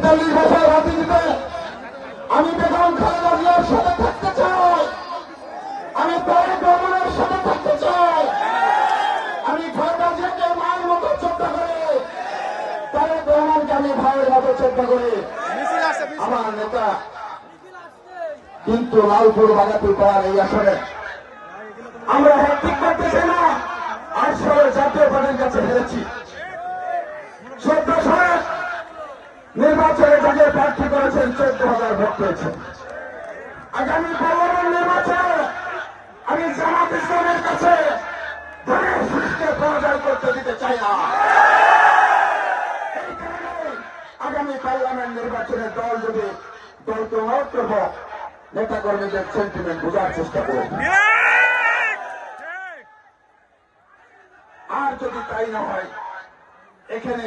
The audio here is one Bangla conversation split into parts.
তেতাল্লিশ বছর রাজনীতিতে আমি বেগম খালেদা জিয়ার সাথে থাকতে চাই। আমি তারেক রহমানের সাথে থাকতে চাই। আমি খালেদা জিয়াকে মায়ের মতো শ্রদ্ধা করি, তারেক রহমানকে আমি ভাইয়ের মতো শ্রদ্ধা করি। আমার নেতা কিন্তু লালপুর বাগাতুর পাড়ার এই আসনে আমরা হ্যাট্রিক করতেছি না সালের জাতীয় পার্টির কাছে হেরেছি। সালে নির্বাচনে যাকে প্রার্থী করেছেন চোদ্দ হাজার ভোট পেয়েছেন আগামী পার্লামেন্ট নির্বাচনে আমি জামাত ইসলামের কাছে সুস্থে পরাজয় করতে দিতে চাই না। আগামী পার্লামেন্ট নির্বাচনে দল যদি দলকে অনুরোধ করব নেতা কর্মীদের সেন্টিমেন্ট বোঝার চেষ্টা করব আর যদি তাই না হয়, এখানে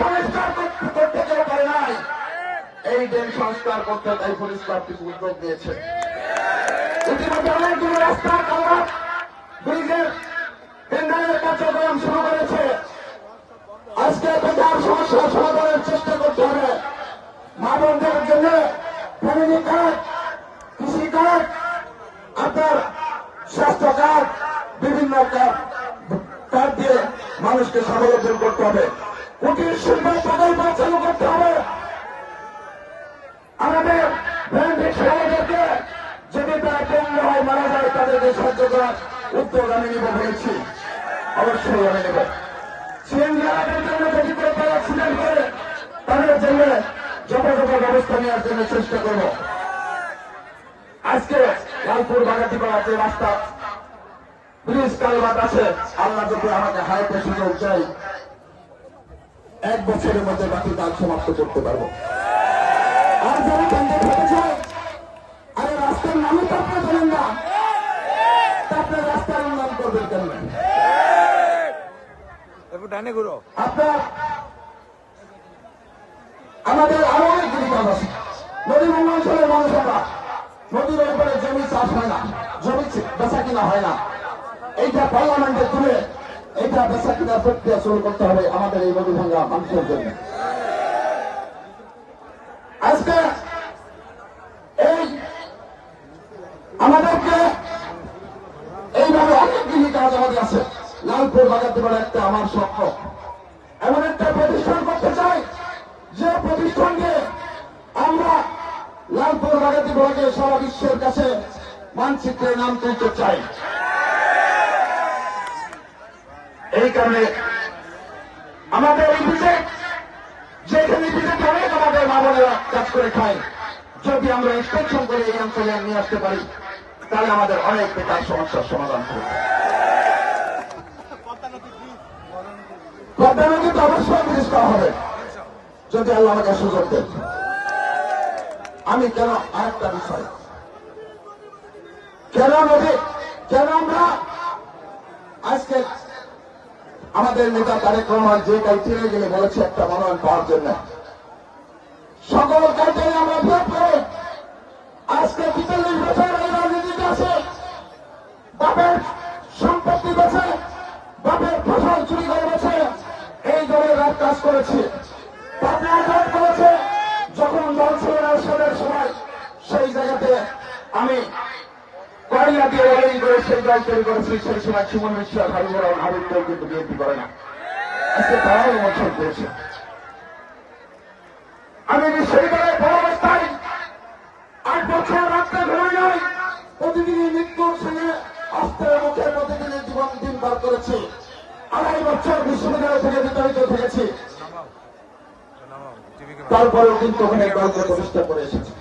সংস্কার করতে কেউ পারে নাই। এই ড্রেন সংস্কার করতে তাইফুল ইসলাম কিছু উদ্যোগ নিয়েছে। ইতিমধ্যে অনেকগুলো রাস্তা কালার ব্রিজের টেন্ডারের কার্যক্রম শুরু করেছে। আজকে বেকার সমস্যার সমাধানের চেষ্টা করতে হবে। মা বোনদের জন্য ফ্যামিলি কার্ড, কৃষি কার্ড, আপনার স্বাস্থ্য কার্ড, বিভিন্ন কার্ড কার্ড দিয়ে মানুষকে স্বাবলম্বন করতে হবে। কুটির শিল্প প্রকল্প চালু করতে হবে। আমাদের ব্যাংক সমাজকে যদি তারা পণ্য হয়, মারা যায়, তাদেরকে সাহায্য করার উদ্যোগ আমি নিব বলেছি। অবশ্যই আমি নেব। সিএনজি জন্য যদি কেউ তারা অ্যাক্সিডেন্ট করে, তাদের জন্য যথাযথ ব্যবস্থা নেওয়ার জন্য চেষ্টা করব। আজকে লালপুর বাগাতিপাড়া যে রাস্তা ব্রিজ কালবাট আছে, আল্লাহ যদি আমাকে হাইটে সুযোগ চাই এক বছরের মধ্যে বাকি কাজ সমাপ্ত করতে পারব। আর যারা কেন্দ্র থেকে চায় আরে রাস্তার নামই তো আপনার জানেন না। আপনার রাস্তার উন্নয়ন করবেন কেন? আপনার আমাদের আরও অনেকগুলি কাজ আছে। নদী অঞ্চলের মানুষ আমরা নদীর উপরে জমি চাষ হয় না জমি বেচা কিনা হয় না। এইটা পার্লামেন্টে তুলে এইটা বেচা কিনা প্রক্রিয়া শুরু করতে হবে আমাদের এই নদী ভাঙ্গা মানুষের জন্য। আজকে এই আমাদেরকে এইভাবে অনেকগুলি কাজ আমাদের আছে। লালপুর বাগাতে পারে একটা আমার স্বপ্ন। এমন একটা প্রতিষ্ঠান করতে চাই, যে প্রতিষ্ঠানকে আমরা লালপুর বাগাতি বিভাগে সারা বিশ্বের কাছে মানচিত্রে নাম তুলতে চাই। এই কারণে আমাদের এই বিজেপ যেখানে বিজেপি অনেক আমাদের মা বোনেরা কাজ করে খায়। যদি আমরা ইনস্পেকশন করে এই অঞ্চলে নিয়ে আসতে পারি, তাহলে আমাদের অনেক বেকার সমস্যার সমাধান করবে যদি আল্লাহ সুযোগ দেন। আমি কেন আরেকটা বিষয়? কেন নদী? কেন আমরা আজকে আমাদের নেতা তারেক রহমান যে ক্রাইটেরিয়া গেলে বলেছে একটা মনোনয়ন পাওয়ার জন্য। সকল ক্রাইটেরিয়া আমরা বিরোধ করে আজকে বিচল্লিশ বছর এই রাজনীতিতে আছে। বাপের সম্পত্তি বেছে, বাপের ফসল চুরি করে বেছে, এই দলের রাত কাজ করেছে। পাবনা কাজ করেছে। যখন দল ছিল সময় সেই জায়গাতে আমি কয়লা দিয়ে ওয়ারিং করে সেই দল তৈরি করেছি সেই সময় সুমন মিশ্র হাবিবুর রহমান হাবিব দল কিন্তু বিএনপি করে না। আজকে তারাও অনুমোদন পেয়েছে আমি বিশ্ববিদ্যালয়ের বড় অবস্থায় আট বছর রাত্রে ঘুরে যাই, প্রতিদিনই মৃত্যুর সঙ্গে অস্ত্রের মুখে প্রতিদিনের জীবন দিন পার করেছি। আড়াই বছর বিশ্ববিদ্যালয় থেকে বিতাড়িত থেকেছি। তারপরেও কিন্তু দলকে প্রতিষ্ঠা করে এসেছি।